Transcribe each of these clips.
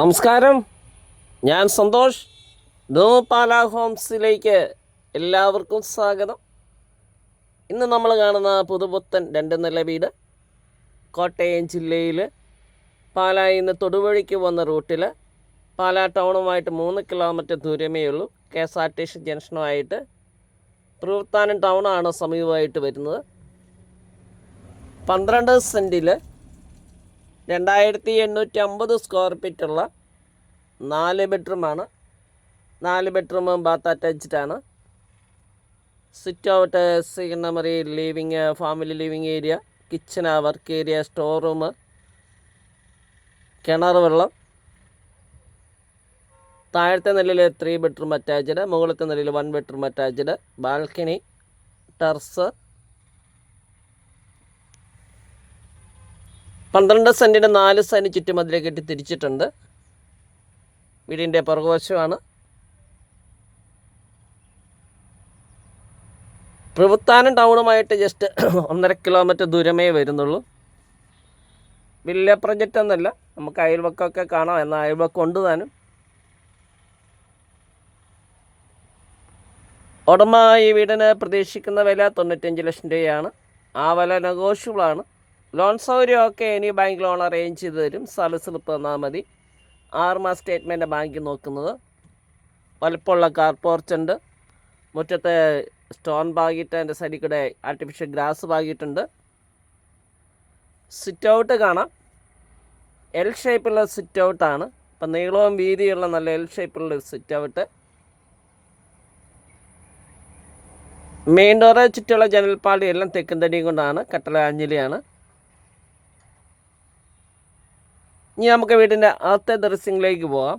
നമസ്കാരം. ഞാൻ സന്തോഷ്. ധൂപാല ഹോംസിലേക്ക് എല്ലാവർക്കും സ്വാഗതം. ഇന്ന് നമ്മൾ കാണുന്ന പുതുപുത്തൻ രണ്ട് നില വീട് കോട്ടയം ജില്ലയിൽ പാലായിൽ നിന്ന് തൊടുവഴിക്ക് വന്ന റൂട്ടിൽ പാലാ ടൗണുമായിട്ട് മൂന്ന് കിലോമീറ്റർ ദൂരമേ ഉള്ളൂ. K S R T C ജംഗ്ഷനുമായിട്ട്. Pravithanam ടൗണാണ് സമീപമായിട്ട് വരുന്നത്. പന്ത്രണ്ട് സെന്റിൽ രണ്ടായിരത്തി എണ്ണൂറ്റി അമ്പത് സ്ക്വയർ ഫീറ്റുള്ള നാല് ബെഡ്റൂമാണ് നാല് ബെഡ്റൂമും bath അറ്റാച്ച്ഡാണ് sit out scenery living family living area kitchen work area store room കിണർ വെള്ളം. താഴത്തെ നിലയിൽ ത്രീ ബെഡ്റൂം അറ്റാച്ച്ഡ് മുകളിലത്തെ നിലയിൽ one bedroom attached balcony terrace പന്ത്രണ്ട് സെന്റിന് നാല് സെന്റ് ചുറ്റുമതിലെ കെട്ടി തിരിച്ചിട്ടുണ്ട്. വീടിന്റെ പുറകുവശമാണ്. പ്രവൃത്താനം ടൗണുമായിട്ട് ജസ്റ്റ് ഒന്നര കിലോമീറ്റർ ദൂരമേ വരുന്നുള്ളൂ. വലിയ പ്രൊജക്റ്റ് ഒന്നല്ല നമുക്ക് അയൽവക്കമൊക്കെ കാണാം. എന്നാൽ അയൽവക്കം ഉണ്ട് താനും ഉടമ ഈ വീടിന് പ്രതീക്ഷിക്കുന്ന വില തൊണ്ണൂറ്റഞ്ച് ലക്ഷം രൂപയാണ്. ആ വില നെഗോഷ്യബിളാണ് ലോൺ സൗകര്യമൊക്കെ ഇനി ബാങ്ക് ലോൺ അറേഞ്ച് ചെയ്ത് തരും. സ്ഥല സ്ലിപ്പ് തന്നാൽ മതി ആറ് സ്റ്റേറ്റ്മെന്റ് ബാങ്കിൽ നോക്കുന്നത്. വലുപ്പമുള്ള കാർ പോർച്ച് മുറ്റത്തെ സ്റ്റോൺ ബാഗിട്ട് അതിന്റെ സൈഡിക്കൂടെ കൂടെ ആർട്ടിഫിഷ്യൽ ഗ്രാസ് ബാഗിട്ടുണ്ട് സിറ്റ് ഔട്ട് കാണാം. എൽ ഷേപ്പുള്ള സിറ്റ് ഔട്ടാണ് ഇപ്പം നീളവും വീതിയുള്ള നല്ല എൽ ഷേപ്പുള്ള സിറ്റ് ഔട്ട് മെയിൻ ഡോറ് ചുറ്റുള്ള ജനൽപ്പാളി എല്ലാം തെക്കും തടിയും കൊണ്ടാണ്. കട്ടള അഞ്ഞിലിയാണ് ഇനി നമുക്ക് വീടിന്റെ അകത്തെ ദൃശ്യങ്ങളിലേക്ക് പോകാം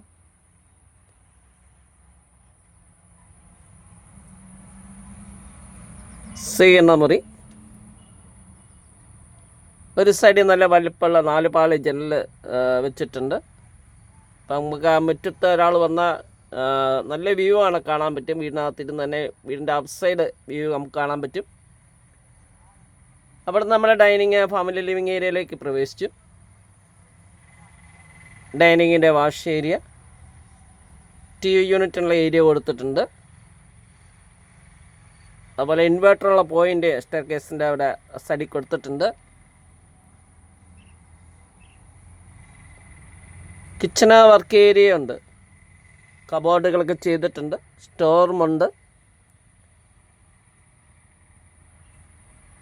സ്വീകരണ മുറി. ഒരു സൈഡിൽ നല്ല വലിപ്പമുള്ള നാല് പാളി ജനൽ വെച്ചിട്ടുണ്ട്. അപ്പം നമുക്ക് ആ മുറ്റത്ത് ഒരാൾ വന്നാൽ നല്ല വ്യൂ ആണ് കാണാൻ പറ്റും. വീടിനകത്തിരുന്ന് തന്നെ വീടിന്റെ ഔട്ട് സൈഡ് വ്യൂ നമുക്ക് കാണാൻ പറ്റും. അവിടെ നമ്മുടെ ഡൈനിങ് ഫാമിലി ലിവിങ് ഏരിയയിലേക്ക് പ്രവേശിച്ചു. ഡൈനിങ്ങിന്റെ വാഷ് ഏരിയ ടി വി യൂണിറ്റുള്ള ഏരിയ കൊടുത്തിട്ടുണ്ട്. അതുപോലെ ഇൻവേർട്ടറുള്ള പോയിന്റ് സ്റ്റെയർ കേസിന്റെ അവിടെ സ്റ്റഡി കൊടുത്തിട്ടുണ്ട്. കിച്ചണ വർക്ക് ഏരിയ ഉണ്ട്. കബോർഡുകളൊക്കെ ചെയ്തിട്ടുണ്ട്. സ്റ്റോർ റൂമുണ്ട്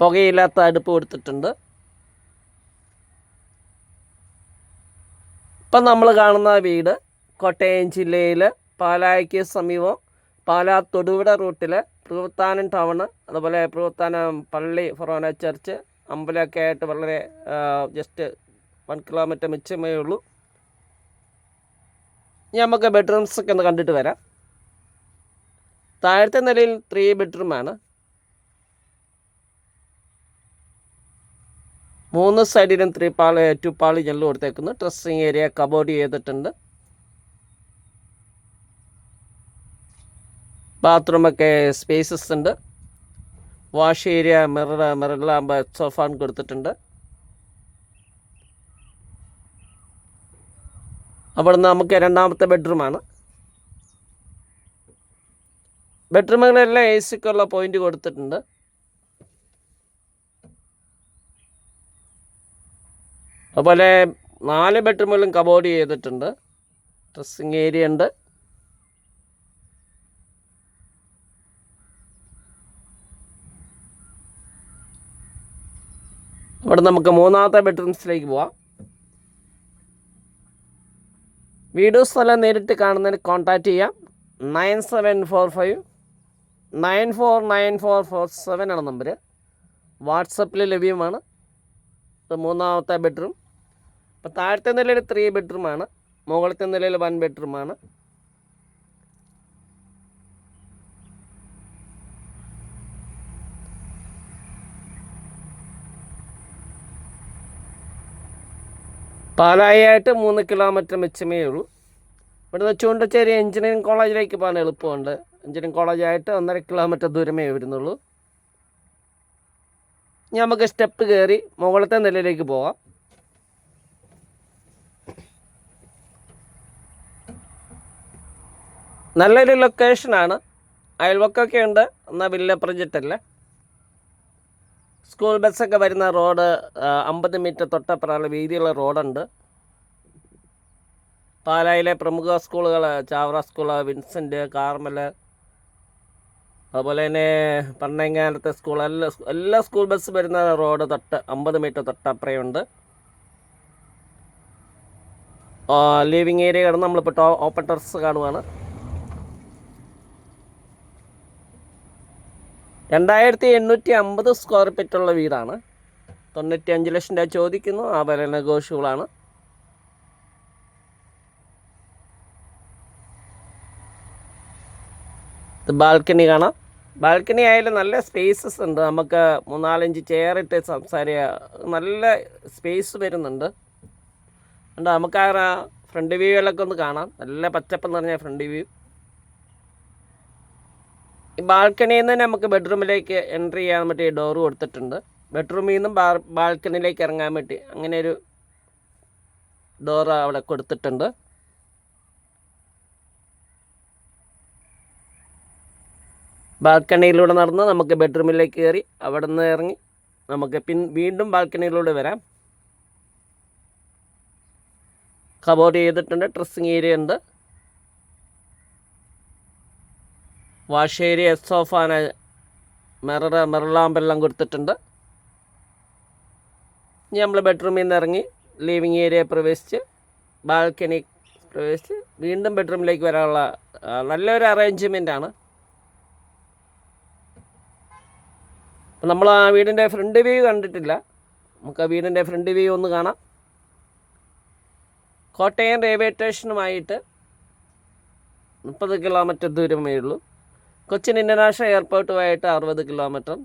പുകയില്ലാത്ത അടുപ്പ് കൊടുത്തിട്ടുണ്ട്. ഇപ്പം നമ്മൾ കാണുന്ന വീട് കോട്ടയം ജില്ലയിൽ പാലായ്ക്ക് സമീപം പാലാ തൊടുപുഴ റൂട്ടിൽ പ്രവർത്താനം ടൗണ് അതുപോലെ പ്രവർത്താനം പള്ളി ഫൊറോന ചർച്ച് അമ്പലമൊക്കെ ആയിട്ട് വളരെ ജസ്റ്റ് വൺ കിലോമീറ്റർ മിച്ചമേ ഉള്ളൂ. ഇനി നമുക്ക് ബെഡ്റൂംസൊക്കെ ഒന്ന് കണ്ടിട്ട് വരാം. താഴത്തെ നിലയിൽ ത്രീ ബെഡ്റൂമാണ് മൂന്ന് സൈഡിലും ത്രീ പാളി ടു പാളി ജനൽ കൊടുത്തേക്കുന്നു. ഡ്രസ്സിങ് ഏരിയ കബോർഡ് ചെയ്തിട്ടുണ്ട്. ബാത്റൂമൊക്കെ സ്പേസസ് ഉണ്ട്. വാഷ് ഏരിയ മിറർ മിററിലാകുമ്പോൾ സോഫാൻ കൊടുത്തിട്ടുണ്ട്. അവിടുന്ന് നമുക്ക് രണ്ടാമത്തെ ബെഡ്റൂമാണ് ബെഡ്റൂമുകളെല്ലാം എ സിക്കുള്ള പോയിന്റ് കൊടുത്തിട്ടുണ്ട്. അതുപോലെ നാല് ബെഡ്റൂമുകളും കബോർഡ് ചെയ്തിട്ടുണ്ട്. ഡ്രസ്സിങ് ഏരിയ ഉണ്ട്. അവിടെ നമുക്ക് മൂന്നാമത്തെ ബെഡ്റൂംസിലേക്ക് പോവാം. വീഡിയോ സ്ഥലം നേരിട്ട് കാണുന്നതിന് കോൺടാക്റ്റ് ചെയ്യാം. Nine seven four five nine four nine four four seven ആണ് നമ്പർ വാട്സപ്പിൽ ലഭ്യമാണ്. മൂന്നാമത്തെ ബെഡ്റൂം. അപ്പോൾ താഴത്തെ നിലയിൽ ത്രീ ബെഡ്റൂമാണ് മുകളിലത്തെ നിലയിൽ വൺ ബെഡ്റൂമാണ് പാലായിട്ട് മൂന്ന് കിലോമീറ്റർ മിച്ചമേ ഉള്ളൂ. ഇവിടുന്ന് ചൂണ്ടച്ചേരി എഞ്ചിനീയറിംഗ് കോളേജിലേക്ക് പോകാൻ എളുപ്പമുണ്ട്. എഞ്ചിനീയറിംഗ് കോളേജായിട്ട് ഒന്നര കിലോമീറ്റർ ദൂരമേ വരുന്നുള്ളൂ. നമുക്ക് സ്റ്റെപ്പ് കയറി മുകളത്തെ നിലയിലേക്ക് പോകാം. നല്ലൊരു ലൊക്കേഷനാണ് അയൽവക്കമൊക്കെ ഉണ്ട് എന്നാൽ വില്ല പ്രൊജക്റ്റ് അല്ല സ്കൂൾ ബസ്സൊക്കെ വരുന്ന റോഡ് അമ്പത് മീറ്റർ തൊട്ടപ്പുറമുള്ള വീതിയുള്ള റോഡുണ്ട് പാലായിലെ പ്രമുഖ സ്കൂളുകൾ ചാവറ സ്കൂൾ വിൻസെന്റ് കാർമൽ അതുപോലെ തന്നെ പണ്ണങ്ങാനത്തെ സ്കൂൾ എല്ലാ എല്ലാ സ്കൂൾ ബസ് വരുന്ന റോഡ് തൊട്ട് അമ്പത് മീറ്റർ തൊട്ടപ്പുറയുണ്ട്. ലിവിങ് ഏരിയ കിടന്ന് നമ്മളിപ്പോൾ ഓപ്പൺ ടെറസ് കാണുവാണ്. രണ്ടായിരത്തി എണ്ണൂറ്റി അമ്പത് സ്ക്വയർ ഫീറ്റുള്ള വീടാണ്. തൊണ്ണൂറ്റി അഞ്ച് ലക്ഷം രൂപ ചോദിക്കുന്നു. ആ വില നെഗോഷ്യബിളാണ് ഇത് ബാൽക്കണി കാണാം. ബാൽക്കണി ആയാലും നല്ല സ്പേസസ് ഉണ്ട്. നമുക്ക് മൂന്നാലഞ്ച് ചെയറിട്ട് സംസാരിക്കുക നല്ല സ്പേസ് വരുന്നുണ്ട്. ഉണ്ട് നമുക്ക് ആ ഫ്രണ്ട് വ്യൂകളൊക്കെ ഒന്ന് കാണാം. നല്ല പച്ചപ്പെന്ന് പറഞ്ഞാൽ ഫ്രണ്ട് വ്യൂ ബാൽക്കണിയിൽ നിന്ന് നമുക്ക് ബെഡ്റൂമിലേക്ക് എൻട്രി ചെയ്യാൻ പറ്റിയ ഡോർ കൊടുത്തിട്ടുണ്ട്. ബെഡ്റൂമിൽ നിന്നും ബാൽക്കണിയിലേക്ക് ഇറങ്ങാൻ വേണ്ടി അങ്ങനെ ഒരു ഡോർ അവിടെ കൊടുത്തിട്ടുണ്ട്. ബാൽക്കണിയിലൂടെ നടന്ന് നമുക്ക് ബെഡ്റൂമിലേക്ക് കയറി അവിടെ നിന്ന് ഇറങ്ങി നമുക്ക് പിൻ വീണ്ടും ബാൽക്കണിയിലൂടെ വരാം. കബോർഡ് ചെയ്തിട്ടുണ്ട് ഡ്രസ്സിങ് ഏരിയ ഉണ്ട്. വാഷ് ഏരിയ സോഫാന മെറ മിറലാമ്പെല്ലാം കൊടുത്തിട്ടുണ്ട്. ഇനി നമ്മൾ ബെഡ്റൂമിൽ നിന്ന് ഇറങ്ങി ലിവിങ് ഏരിയ പ്രവേശിച്ച് ബാൽക്കണി പ്രവേശിച്ച് വീണ്ടും ബെഡ്റൂമിലേക്ക് വരാനുള്ള നല്ലൊരു അറേഞ്ച്മെന്റ് ആണ്. നമ്മൾ ആ വീടിന്റെ ഫ്രണ്ട് വ്യൂ കണ്ടിട്ടില്ല. നമുക്ക് ആ വീടിന്റെ ഫ്രണ്ട് വ്യൂ ഒന്ന് കാണാം. കോട്ടയം റെയിൽവേ സ്റ്റേഷനുമായിട്ട് മുപ്പത് കിലോമീറ്റർ ദൂരമേ ഉള്ളൂ. കൊച്ചിൻ ഇന്റർനാഷണൽ എയർപോർട്ടുമായിട്ട് അറുപത് കിലോമീറ്റർ.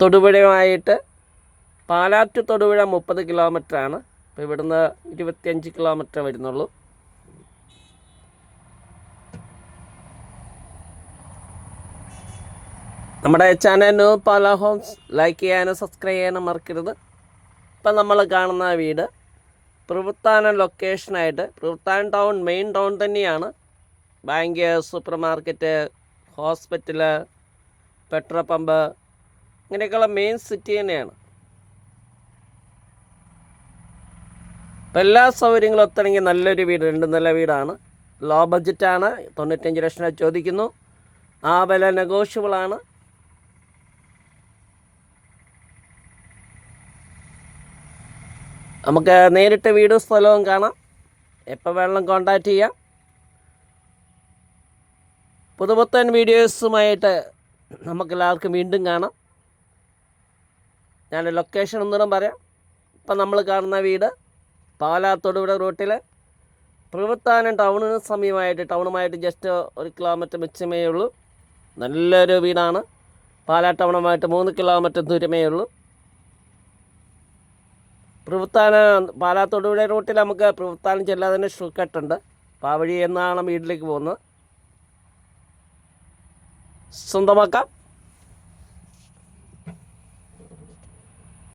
തൊടുപുഴയുമായിട്ട് പാലാറ്റ് തൊടുപുഴ മുപ്പത് കിലോമീറ്ററാണ്. അപ്പോൾ ഇവിടുന്ന് ഇരുപത്തിയഞ്ച് കിലോമീറ്റർ വരുന്നുള്ളൂ. നമ്മുടെ channel new Pala homes like ചെയ്യാനും സബ്സ്ക്രൈബ് ചെയ്യാനും മറക്കരുത്. ഇപ്പം നമ്മൾ കാണുന്ന വീട് പ്രവൃത്താനം ലൊക്കേഷനായിട്ട് പ്രവൃത്താനം ടൗൺ മെയിൻ ടൗൺ തന്നെയാണ്. Bank supermarket hospital petrol pump ഇങ്ങനെയൊക്കെയുള്ള മെയിൻ സിറ്റി തന്നെയാണ്. ഇപ്പം എല്ലാ സൗകര്യങ്ങളും ഒത്തണമെങ്കിൽ നല്ലൊരു വീട് രണ്ട് നല്ല വീടാണ്. ലോ ബഡ്ജറ്റാണ് തൊണ്ണൂറ്റഞ്ച് ലക്ഷം ചോദിക്കുന്നു. ആ വില നെഗോഷ്യബിളാണ് നമുക്ക് നേരിട്ട് വീടും സ്ഥലവും കാണാം. എപ്പോൾ വേണമെങ്കിലും കോണ്ടാക്ട് ചെയ്യാം. പുതുപുത്തൻ വീഡിയോസുമായിട്ട് നമുക്ക് എല്ലാവർക്കും വീണ്ടും കാണാം. ഞാൻ ലൊക്കേഷൻ ഒന്നുകൂടെ പറയാം. ഇപ്പം നമ്മൾ കാണുന്ന വീട് പാലാ തൊടുപുഴ റൂട്ടിൽ പ്രവൃത്താനം ടൗണിന് സമീപമായിട്ട് ടൗണുമായിട്ട് ജസ്റ്റ് ഒരു കിലോമീറ്റർ മിച്ചമേ ഉള്ളൂ. നല്ലൊരു വീടാണ്. പാലാ ടൗണുമായിട്ട് മൂന്ന് കിലോമീറ്റർ ദൂരമേ ഉള്ളൂ. പ്രവൃത്താനം പാലാ തൊടുപുഴ റൂട്ടിൽ നമുക്ക് പ്രവൃത്താനം ചെല്ലാതെ തന്നെ ഉണ്ട് അപ്പോൾ ആ വഴി എന്നാണ് വീട്ടിലേക്ക് പോകുന്നത്. സ്വന്തമാക്കാം.